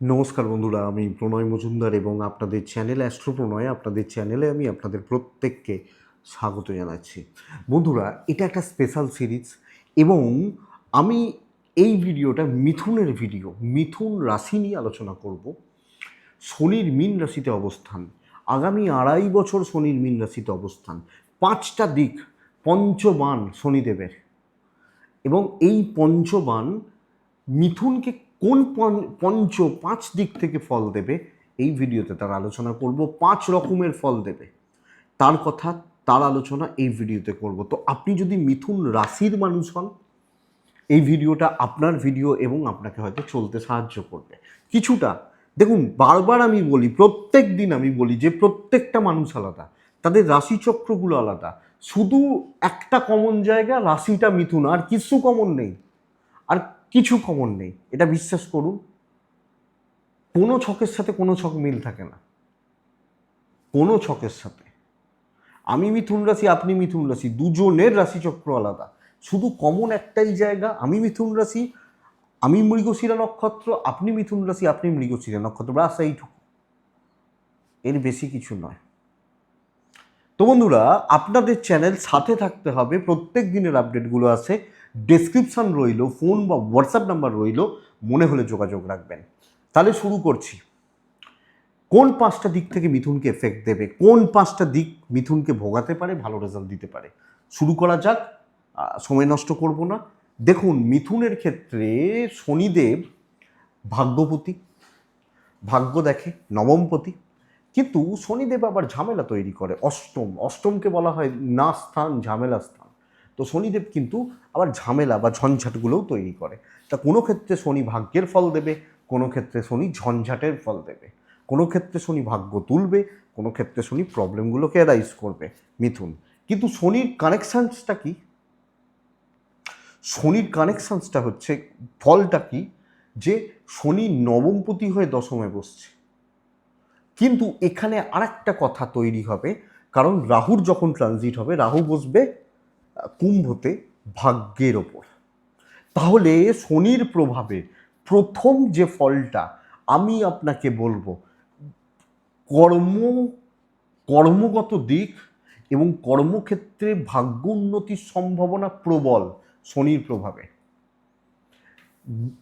নমস্কার বন্ধুরা, আমি প্রণয় মজুমদার এবং আপনাদের চ্যানেল অ্যাস্ট্রো প্রণয় আপনাদের চ্যানেলে আমি আপনাদের প্রত্যেককে স্বাগত জানাচ্ছি। বন্ধুরা, এটা একটা স্পেশাল সিরিজ এবং আমি এই ভিডিওটা মিথুনের ভিডিও, মিথুন রাশি নিয়ে আলোচনা করব। শনির মীন রাশিতে অবস্থান, আগামী আড়াই বছর শনির মীন রাশিতে অবস্থান, পাঁচটা দিক, পঞ্চবান শনিদেবের এবং এই পঞ্চবান মিথুনকে কোন পঞ্চ- পাঁচ দিক থেকে ফল দেবে, এই ভিডিওতে তার আলোচনা করব, পাঁচ রকমের ফল দেবে। তার কথা, তার আলোচনা এই ভিডিওতে করব। তো আপনি যদি মিথুন রাশির মানুষ হন, এই ভিডিওটা আপনার ভিডিও এবং আপনাকে হয়তো চলতে সাহায্য করবে। কিছুটা, দেখুন, বারবার আমি বলি, প্রত্যেক দিন আমি বলি যে প্রত্যেকটা মানুষ আলাদা, তাদের রাশিচক্রগুলো আলাদা। শুধু একটা কমন জায়গা, রাশিটা মিথুন, আর কিছু কমন নেই। আর কিছু কমন নেই, এটা বিশ্বাস করুন। কোনো ছকের সাথে কোনো ছক মিল থাকে না। কোনো ছকের সাথে। আমি মিথুন রাশি, আপনি মিথুন রাশি, দুজনের রাশিচক্র আলাদা। শুধু কমন একটাই জায়গা, আমি মিথুন রাশি, আমি মৃগশিরা নক্ষত্র, আপনি মিথুন রাশি, আপনি মৃগশিরা নক্ষত্র ব্যাস এইটুকু। এর বেশি কিছু নয়। তো বন্ধুরা, আপনাদের চ্যানেল সাথে থাকতে হবে, প্রত্যেক দিনের আপডেটগুলো আছে। ডেসক্রিপশন রইল ফোন বা হোয়াটসঅ্যাপ নাম্বার রইল, মনে হলে যোগাযোগ রাখবেন। তাহলে শুরু করছি। কোন পাঁচটা দিক থেকে মিথুনকে এফেক্ট দেবে? কোন পাঁচটা দিক মিথুনকে ভোগাতে পারে, ভালো রেজাল্ট দিতে পারে? শুরু করা যাক। সময় নষ্ট করব না। দেখুন, মিথুনের ক্ষেত্রে শনিদেব ভাগ্যপতি। ভাগ্য দেখে, নবমপতি। কিন্তু শনিদেব আবার ঝামেলা তৈরি করে, অষ্টম। অষ্টমকে বলা হয় না স্থান ঝামেলা স্থান তো শনিদেব কিন্তু আবার ঝামেলা বা ঝঞ্ঝাটগুলোও তৈরি করে। তা কোনো ক্ষেত্রে শনি ভাগ্যের ফল দেবে, কোনো ক্ষেত্রে শনি ঝঞ্ঝাটের ফল দেবে। কোনো ক্ষেত্রে শনি ভাগ্য তুলবে, কোনো ক্ষেত্রে শনি প্রবলেমগুলোকে অ্যারাইজ করবে, মিথুন। কিন্তু শনির কানেকশানসটা কি? শনির কানেকশানসটা হচ্ছে ফলটা কি? যে শনি নবমপতি হয়ে দশমে বসছে। কিন্তু এখানে আরেকটা কথা তৈরি হবে, কারণ রাহুর যখন ট্রানজিট হবে, রাহু বসবে কুম্ভতে ভাগ্যের ওপর। তাহলে শনির প্রভাবে প্রথম যে ফলটা আমি আপনাকে বলব, কর্ম, কর্মগত দিক এবং কর্মক্ষেত্রে ভাগ্য উন্নতির সম্ভাবনা প্রবল শনির প্রভাবে।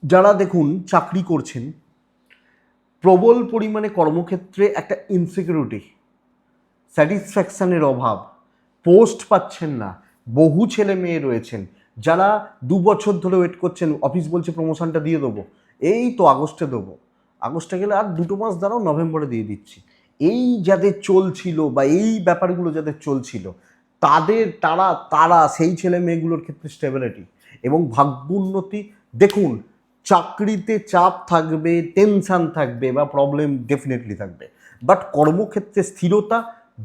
যারা দেখুন চাকরি করছেন, প্রবল পরিমাণে কর্মক্ষেত্রে একটা ইনসিকিউরিটি স্যাটিসফ্যাকশানের অভাব পোস্ট পাচ্ছেন না বহু ছেলে মেয়ে রয়েছেন। যারা দু বছর ধরে ওয়েট করছেন অফিস বলছে প্রমোশনটা দিয়ে দেবো। এই তো আগস্টে দেবো। আগস্টে গেলে আর দুটো মাস দাঁড়াও, নভেম্বরে দিয়ে দিচ্ছি। এই যাদের চলছিল বা এই ব্যাপারগুলো যাদের চলছিল, তাদের তারা তারা সেই ছেলে মেয়েগুলোর ক্ষেত্রে স্টেবিলিটি এবং ভাগ্য উন্নতি। দেখুন, চাকরিতে চাপ থাকবে টেনশান থাকবে বা প্রবলেম ডেফিনেটলি থাকবে। বাট কর্মক্ষেত্রে স্থিরতা,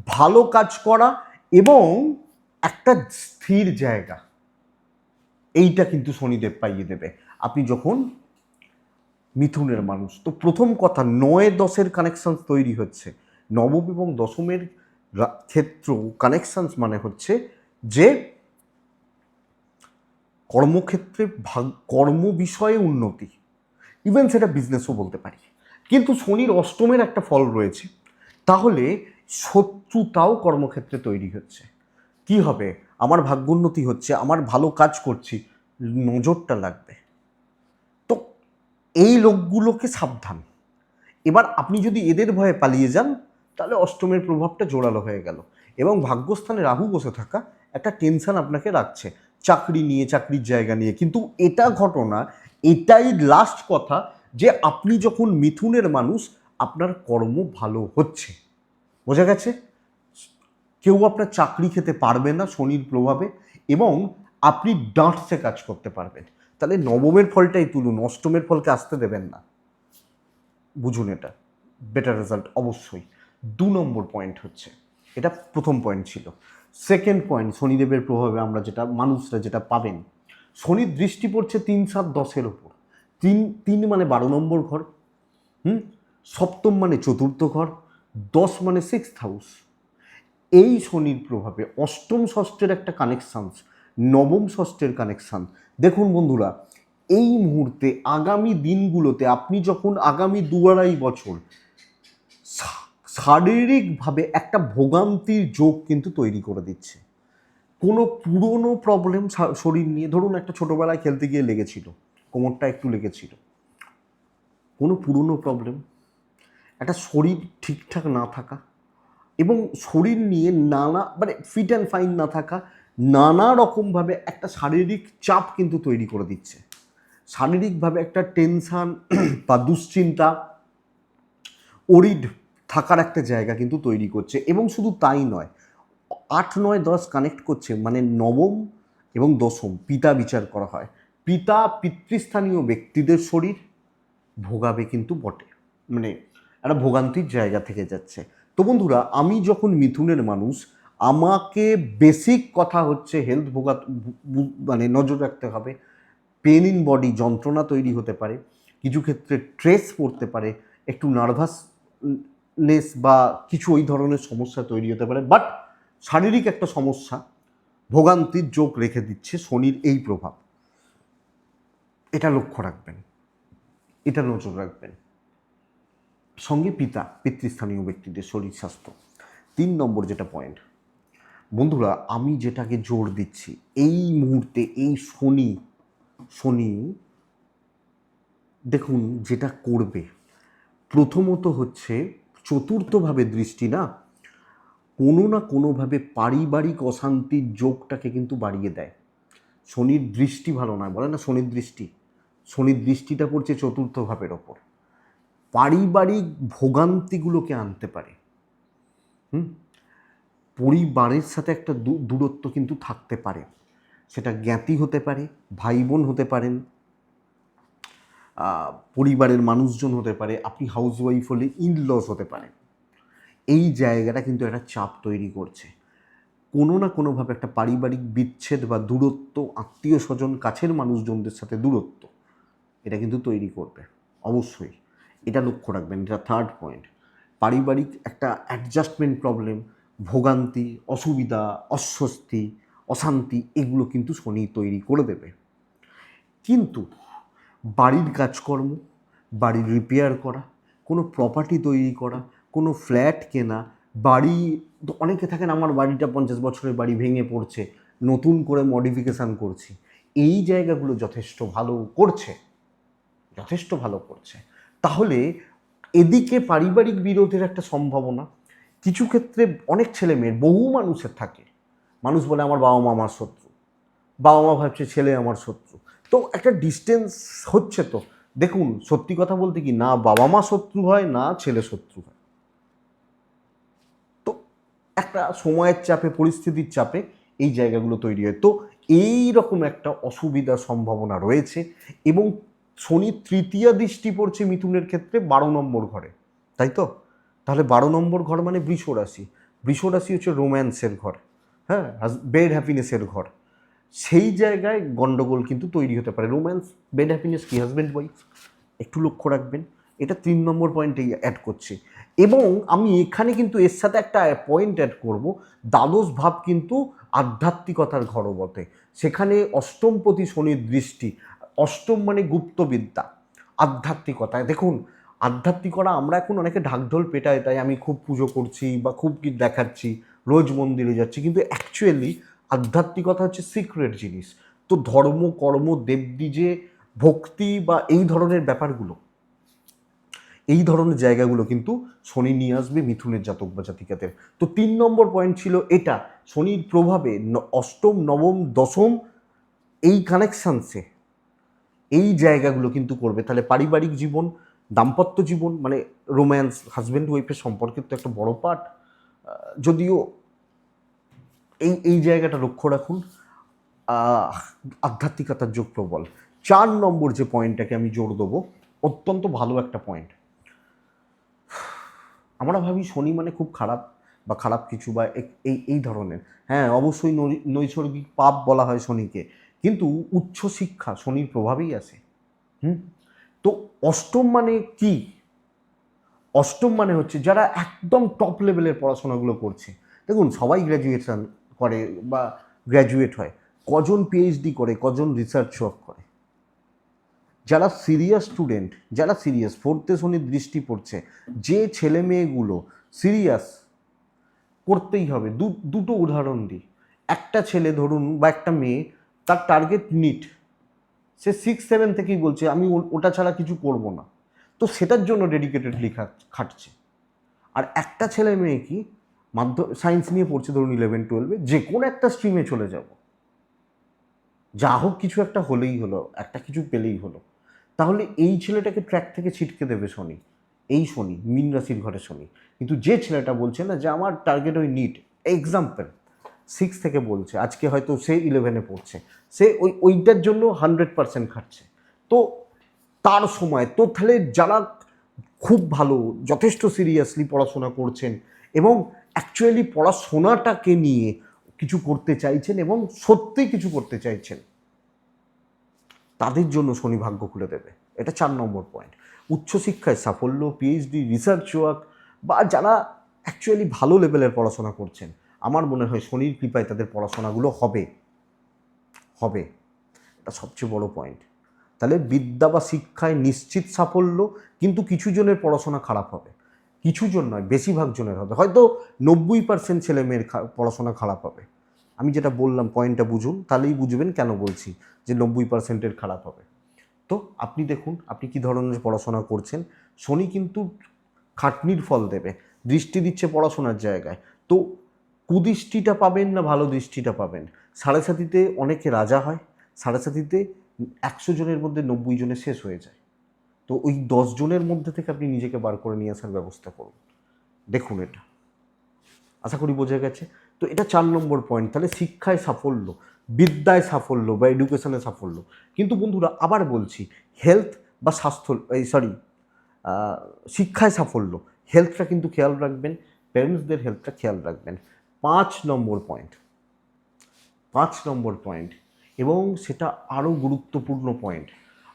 ভালো কাজ করা এবং একটা স্থির জায়গা। এইটা কিন্তু শনিদেব পাইয়ে দেবে। আপনি যখন মিথুনের মানুষ, তো প্রথম কথা নয় দশের কানেকশনস তৈরি হচ্ছে। নবম এবং দশমের ক্ষেত্র কানেকশনস মানে হচ্ছে যে কর্মক্ষেত্রে ভাগ, কর্ম বিষয়ে উন্নতি। ইভেন সেটা বিজনেসও বলতে পারি। কিন্তু শনির অষ্টমের একটা ফল রয়েছে। তাহলে শত্রুতাও কর্মক্ষেত্রে তৈরি হচ্ছে। কি হবে? আমার ভাগ্যোন্নতি হচ্ছে, আমার ভালো কাজ করছি, নজরটা লাগবে। তো এই লোকগুলোকে সাবধান। এবার আপনি যদি এদের ভয়ে পালিয়ে যান, তাহলে অষ্টমের প্রভাবটা জোরালো হয়ে গেল। এবং ভাগ্যস্থানে রাহু বসে থাকা একটা টেনশন আপনাকে রাখছে। চাকরি নিয়ে, চাকরির জায়গা নিয়ে। কিন্তু এটা ঘটনা, এটাই লাস্ট কথা যে আপনি যখন মিথুনের মানুষ, আপনার কর্ম ভালো হচ্ছে। বোঝা গেছে? কেউ আপনার চাকরি খেতে পারবে না শনির প্রভাবে এবং আপনি ডাঁটসে কাজ করতে পারবেন। তাহলে নবমের ফলটাই তুলুন, অষ্টমের ফলকে আসতে দেবেন না। বুঝুন এটা বেটার রেজাল্ট অবশ্যই। দু নম্বর পয়েন্ট হচ্ছে, এটা প্রথম পয়েন্ট ছিল। সেকেন্ড পয়েন্ট শনিদেবের প্রভাবে আমরা যেটা, মানুষরা যেটা পাবেন, শনির দৃষ্টি পড়ছে তিন সাত দশের ওপর তিন তিন মানে বারো নম্বর ঘর, হুম? সপ্তম মানে চতুর্থ ঘর, দশ মানে সিক্স হাউস এই শনির প্রভাবে অষ্টম ষষ্ঠের একটা কানেকশানস নবম ষষ্ঠের কানেকশান দেখুন বন্ধুরা, এই মুহূর্তে আগামী দিনগুলোতে আপনি যখন আগামী দু আড়াই বছর শারীরিকভাবে একটা ভোগান্তির যোগ কিন্তু তৈরি করে দিচ্ছে। কোনো পুরনো প্রবলেম শরীর নিয়ে, ধরুন একটা ছোটোবেলায় খেলতে গিয়ে লেগেছিল, কোমরটা একটু লেগেছিল। কোনো পুরনো প্রবলেম একটা শরীর ঠিকঠাক না থাকা এবং শরীর নিয়ে নানা মানে ফিট অ্যান্ড ফাইন না থাকা, নানা রকমভাবে একটা শারীরিক চাপ কিন্তু তৈরি করে দিচ্ছে। শারীরিকভাবে একটা টেনশান বা দুশ্চিন্তা ওরিড থাকার একটা জায়গা কিন্তু তৈরি করছে এবং শুধু তাই নয়, আট, নয়, দশ কানেক্ট করছে মানে নবম এবং দশম পিতা বিচার করা হয়। পিতা পিতৃস্থানীয় ব্যক্তিদের শরীর ভোগাবে কিন্তু বটে। মানে একটা ভোগান্তির জায়গা থেকে যাচ্ছে। তো বন্ধুরা, আমি যখন মিথুনের মানুষ, আমাকে বেসিক কথা হচ্ছে হেলথ ভোগা মানে নজর রাখতে হবে। পেন ইন বডি যন্ত্রণা তৈরি হতে পারে, কিছু ক্ষেত্রে ট্রেস পড়তে পারে, একটু নার্ভাসনেস বা কিছু ওই ধরনের সমস্যা তৈরি হতে পারে। বাট শারীরিক একটা সমস্যা, ভোগান্তির যোগ রেখে দিচ্ছে শনির এই প্রভাব। এটা লক্ষ্য রাখবেন, এটা নজর রাখবেন। সঙ্গে পিতা, পিতৃস্থানীয় ব্যক্তিদের শরীর স্বাস্থ্য। তিন নম্বর যেটা পয়েন্ট বন্ধুরা, আমি যেটাকে জোর দিচ্ছি, এই মুহূর্তে, এই শনি শনি, দেখুন যেটা করবে। প্রথমত হচ্ছে, চতুর্থভাবে দৃষ্টি না, কোনো না কোনোভাবে পারিবারিক অশান্তির যোগটাকে কিন্তু বাড়িয়ে দেয়। শনির দৃষ্টি ভালো নয়, বলে না শনির দৃষ্টি? শনির দৃষ্টিটা পড়ছে চতুর্থ ভাবের ওপর। পারিবারিক ভোগান্তিগুলোকে আনতে পারে। হুম? পরিবারের সাথে একটা দূরত্ব কিন্তু থাকতে পারে। সেটা জ্ঞাতি হতে পারে ভাই বোন হতে পারেন পরিবারের মানুষজন হতে পারে, আপনি হাউস ওয়াইফ হলে ইন লস হতে পারে এই জায়গাটা কিন্তু একটা চাপ তৈরি করছে। কোনো না কোনোভাবে একটা পারিবারিক বিচ্ছেদ বা দূরত্ব আত্মীয় স্বজন কাছের মানুষজনদের সাথে দূরত্ব, এটা কিন্তু তৈরি করবে, অবশ্যই। এটা লক্ষ্য রাখবেন, এটা থার্ড পয়েন্ট পারিবারিক একটা অ্যাডজাস্টমেন্ট প্রবলেম ভোগান্তি, অসুবিধা, অস্বস্তি, অশান্তি, এগুলো কিন্তু শনি তৈরি করে দেবে। কিন্তু বাড়ির কাজকর্ম, বাড়ির রিপেয়ার করা, কোনো প্রপার্টি তৈরি করা, কোনো ফ্ল্যাট কেনা, বাড়ি অনেকে থাকেন, আমার বাড়িটা পঞ্চাশ বছরের বাড়ি ভেঙে পড়ছে, নতুন করে মডিফিকেশান করছি। এই জায়গাগুলো যথেষ্ট ভালো করছে, যথেষ্ট ভালো করছে। তাহলে এদিকে পারিবারিক বিরোধের একটা সম্ভাবনা। কিছু ক্ষেত্রে অনেক ছেলে মেয়ের বহু মানুষের থাকে। মানুষ বলে, আমার বাবা মা আমার শত্রু। বাবা মা ভাবছে, ছেলে আমার শত্রু। তো একটা ডিস্টেন্স হচ্ছে তো। দেখুন, সত্যি কথা বলতে কি, না বাবা মা শত্রু হয়, না ছেলে শত্রু হয়। তো একটা সময়ের চাপে, পরিস্থিতির চাপে এই জায়গাগুলো তৈরি হয়। তো এই রকম একটা অসুবিধার সম্ভাবনা রয়েছে এবং শনি তৃতীয় দৃষ্টি পড়ছে মিথুনের ক্ষেত্রে বারো নম্বর ঘরে, তাই তো? তাহলে বারো নম্বর ঘর মানে বৃষ রাশি। বৃষ রাশি হচ্ছে রোম্যান্সের ঘর হ্যাঁ বেড হ্যাপিনেসের ঘর। সেই জায়গায় গন্ডগোল কিন্তু তৈরি হতে পারে। রোম্যান্স বেড হ্যাপিনেস কি হাজব্যান্ড ওয়াইফ একটু লক্ষ্য রাখবেন, এটা তিন নম্বর পয়েন্টেই অ্যাড করছি। এবং আমি এখানে কিন্তু এর সাথে একটা পয়েন্ট অ্যাড করব, দ্বাদশ ভাব কিন্তু আধ্যাত্মিকতার ঘরও বটে সেখানে অষ্টমপতি শনির দৃষ্টি অষ্টম মানে গুপ্তবিদ্যা আধ্যাত্মিকতায় দেখুন, আধ্যাত্মিকরা আমরা এখন অনেকে ঢাকঢোল পেটায় তাই আমি খুব পুজো করছি বা খুব কি দেখাচ্ছি, রোজ মন্দিরে যাচ্ছি, কিন্তু অ্যাকচুয়ালি আধ্যাত্মিকতা হচ্ছে সিক্রেট জিনিস। তো ধর্ম, কর্ম দেবদ্বীজে ভক্তি বা এই ধরনের ব্যাপারগুলো, এই ধরনের জায়গাগুলো কিন্তু শনি নিয়ে আসবে মিথুনের জাতক বা জাতিকাদের। তো তিন নম্বর পয়েন্ট ছিল এটা, শনির প্রভাবে অষ্টম, নবম, দশম, এই কানেকশানসে এই জায়গাগুলো কিন্তু করবে। তাহলে পারিবারিক জীবন, দাম্পত্য জীবন মানে রোম্যান্স হাজব্যান্ড ওয়াইফের সম্পর্কের তো একটা বড় পার্ট যদিও এই এই জায়গাটা লক্ষ্য রাখুন আধ্যাত্মিকতার যোগ প্রবল। চার নম্বর যে পয়েন্টটাকে আমি জোর দেবো, অত্যন্ত ভালো একটা পয়েন্ট আমরা ভাবি শনি মানে খুব খারাপ বা খারাপ কিছু বা এই এই ধরনের। হ্যাঁ অবশ্যই নৈসর্গিক পাপ বলা হয় শনিকে। কিন্তু উচ্চ শিক্ষা শনির প্রভাবেই আসে হুম? তো অষ্টম মানে কি? অষ্টম মানে হচ্ছে যারা একদম টপ লেভেলের পড়াশোনাগুলো করছে। দেখুন, সবাই গ্র্যাজুয়েশন করে বা গ্র্যাজুয়েট হয়, কজন পিএইচডি করে, কজন রিসার্চ ওয়ার্ক করে। যারা সিরিয়াস স্টুডেন্ট যারা সিরিয়াস ফোর্থে শনির দৃষ্টি পড়ছে, যে ছেলে মেয়েগুলো সিরিয়াস করতেই হবে। দুটো উদাহরণ দিই। একটা ছেলে ধরুন বা একটা মেয়ে তার টার্গেট নিট সে সিক্স সেভেন থেকেই বলছে, আমি ওটা ছাড়া কিছু করব না। তো সেটার জন্য ডেডিকেটেড ডেডিকেটেডলি খাটছে। আর একটা ছেলে মেয়ে কি, মাধ্য সায়েন্স নিয়ে পড়ছে ধরুন ইলেভেন টুয়েলভে যে কোনো একটা স্ট্রিমে চলে যাব। যা হোক কিছু একটা হলেই হলো, একটা কিছু পেলেই হলো। তাহলে এই ছেলেটাকে ট্র্যাক থেকে ছিটকে দেবে শনি। এই শনি, মিন রাশির ঘরে শনি। কিন্তু যে ছেলেটা বলছে না যে, আমার টার্গেট ওই নিট এক্সাম্পল সিক্স থেকে বলছে, আজকে হয়তো সে ইলেভেনে পড়ছে। সে ওই, ওইটার জন্য হান্ড্রেড পার্সেন্ট খাটছে। তো তার সময়, তো তাহলে যারা খুব ভালো, যথেষ্ট সিরিয়াসলি পড়াশোনা করছেন এবং অ্যাকচুয়ালি পড়াশোনাটাকে নিয়ে কিছু করতে চাইছেন এবং সত্যিই কিছু করতে চাইছেন, তাদের জন্য শনি ভাগ্য খুলে দেবে। এটা চার নম্বর পয়েন্ট উচ্চশিক্ষায় সাফল্য পিএইচডি রিসার্চ ওয়ার্ক বা যারা অ্যাকচুয়ালি ভালো লেভেলের পড়াশোনা করছেন আমার মনে হয় শনির কৃপায় তাদের পড়াশোনাগুলো হবে। হবে। এটা সবচেয়ে বড় পয়েন্ট তাহলে বিদ্যা বা শিক্ষায় নিশ্চিত সাফল্য, কিন্তু কিছু জনের পড়াশোনা খারাপ হবে। কিছু জন নয়, বেশিরভাগ জনের হবে। হয়তো নব্বই পার্সেন্ট ছেলে মেয়ের খা- পড়াশোনা খারাপ হবে। আমি যেটা বললাম পয়েন্টটা বুঝুন, তাহলেই বুঝবেন কেন বলছি যে নব্বই পার্সেন্টের খারাপ হবে। তো আপনি দেখুন, আপনি কি ধরনের পড়াশোনা করছেন? শনি কিন্তু খাটনির ফল দেবে, দৃষ্টি দিচ্ছে পড়াশোনার জায়গায়। তো কুদৃষ্টিটা পাবেন না ভালো দৃষ্টিটা পাবেন? সাড়ে অনেকে রাজা হয় সাড়ে সাতিতে একশো জনের মধ্যে নব্বই জনে শেষ হয়ে যায়। তো ওই দশ জনের মধ্যে থেকে আপনি নিজেকে বার করে নিয়ে আসার ব্যবস্থা করুন। দেখুন এটা। আশা করি বোঝা গেছে। তো এটা চার নম্বর পয়েন্ট তাহলে শিক্ষায় সাফল্য, বিদ্যায় সাফল্য বা এডুকেশনে সাফল্য। কিন্তু বন্ধুরা, আবার বলছি হেলথ বা স্বাস্থ্য, এই সরি শিক্ষায় সাফল্য হেলথটা কিন্তু খেয়াল রাখবেন প্যারেন্টসদের হেলথটা খেয়াল রাখবেন। পাঁচ নম্বর পয়েন্ট পাঁচ নম্বর পয়েন্ট এবং সেটা আরও গুরুত্বপূর্ণ পয়েন্ট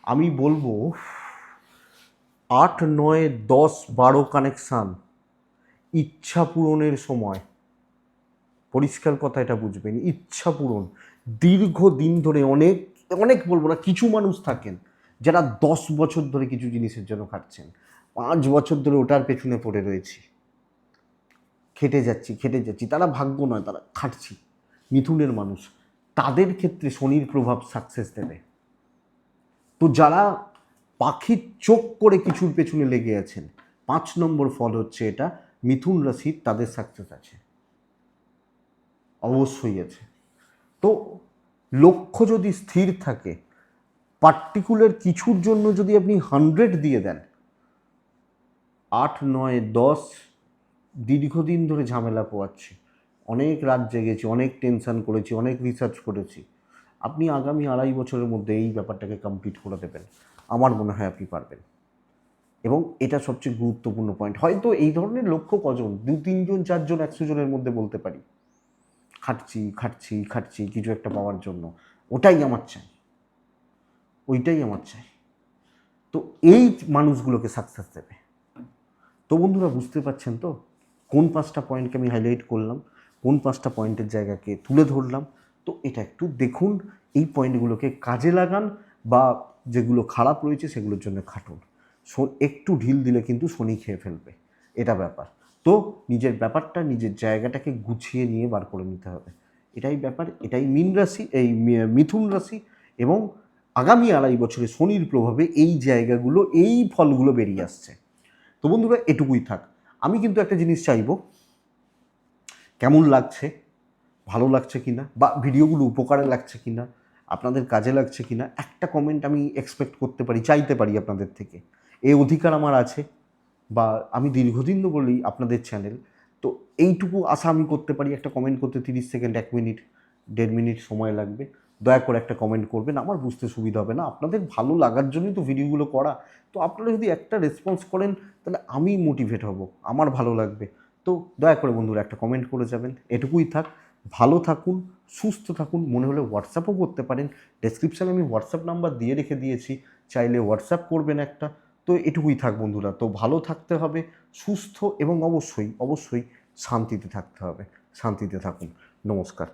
আমি বলব আট, নয়, দশ, বারো কানেকশান ইচ্ছা পূরণের সময়, পরিষ্কার কথা এটা বুঝবেন, ইচ্ছা পূরণ দীর্ঘ দিন ধরে অনেক অনেক বলব না, কিছু মানুষ থাকেন যারা দশ বছর ধরে কিছু জিনিসের জন্য খাটছেন, পাঁচ বছর ধরে ওটার পেছনে পড়ে রয়েছি। খেটে যাচ্ছি খেটে যাচ্ছি। তারা ভাগ্য নয়, তারা খাটছি। মিথুনের মানুষ। তাদের ক্ষেত্রে শনির প্রভাব সাকসেস দেবে। তো যারা পাখির চোখ করে কিছুর পেছনে লেগে আছেন, পাঁচ নম্বর ফল হচ্ছে এটা, মিথুন রাশির তাদের সাকসেস আছে। অবশ্যই আছে। তো লক্ষ্য যদি স্থির থাকে পার্টিকুলার কিছুর জন্য যদি আপনি হান্ড্রেড দিয়ে দেন, আট, নয়, দশ দীর্ঘদিন ধরে ঝামেলা পোয়াচ্ছি। অনেক রাত জেগেছি, অনেক টেনশন করেছি, অনেক রিসার্চ করেছি। আপনি আগামী আড়াই বছরের মধ্যে এই ব্যাপারটাকে কমপ্লিট করে দেবেন। আমার মনে হয় আপনি পারবেন। এবং এটা সবচেয়ে গুরুত্বপূর্ণ পয়েন্ট হয়তো এই ধরনের লক্ষ্য কজন, দু, তিনজন, চারজন একশো জনের মধ্যে বলতে পারি, খাটছি খাটছি খাটছি, কিছু একটা পাওয়ার জন্য। ওটাই আমার চাই। ওইটাই আমার চাই। তো এই মানুষগুলোকে সাকসেস দেবে। তো বন্ধুরা, বুঝতে পারছেন তো? কোন পাঁচটা পয়েন্টকে আমি হাইলাইট করলাম, কোন পাঁচটা পয়েন্টের জায়গাকে তুলে ধরলাম, তো এটা একটু দেখুন এই পয়েন্টগুলোকে কাজে লাগান বা যেগুলো খারাপ রয়েছে সেগুলোর জন্য খাটুন। একটু ঢিল দিলে কিন্তু শনি খেয়ে ফেলবে, এটা ব্যাপার। তো নিজের ব্যাপারটা, নিজের জায়গাটাকে গুছিয়ে নিয়ে বার করে নিতে হবে। এটাই ব্যাপার, এটাই মিন রাশি, এই মিথুন রাশি এবং আগামী আড়াই বছরে শনির প্রভাবে এই জায়গাগুলো, এই ফলগুলো বেরিয়ে আসছে। তো বন্ধুরা, এটুকুই থাক। আমি কিন্তু একটা জিনিস চাইব, কেমন লাগছে, ভালো লাগছে কি না বা ভিডিওগুলো উপকারে লাগছে কি না আপনাদের কাজে লাগছে কি না একটা কমেন্ট আমি এক্সপেক্ট করতে পারি, চাইতে পারি আপনাদের থেকে। এই অধিকার আমার আছে, বা আমি দীর্ঘদিন বলি আপনাদের চ্যানেল তো এইটুকু আশা আমি করতে পারি, একটা কমেন্ট করতে তিরিশ সেকেন্ড এক মিনিট দেড় মিনিট সময় লাগবে। দয়া করে একটা কমেন্ট করবেন। আমার বুঝতে সুবিধা হবে না। আপনাদের ভালো লাগার জন্যই তো ভিডিওগুলো করা। তো আপনারা যদি একটা রেসপন্স করেন, তাহলে আমি মোটিভেট হব। আমার ভালো লাগবে। তো দয়া করে বন্ধুরা একটা কমেন্ট করে যাবেন। এটুকুই থাক। ভালো থাকুন, সুস্থ থাকুন। মনে হলে হোয়াটসঅ্যাপও করতে পারেন। ডেসক্রিপশানে আমি হোয়াটসঅ্যাপ নাম্বার দিয়ে রেখে দিয়েছি। চাইলে হোয়াটসঅ্যাপ করবেন একটা। তো এটুকুই থাক বন্ধুরা। তো ভালো থাকতে হবে, সুস্থ এবং অবশ্যই অবশ্যই শান্তিতে থাকতে হবে। শান্তিতে থাকুন। নমস্কার।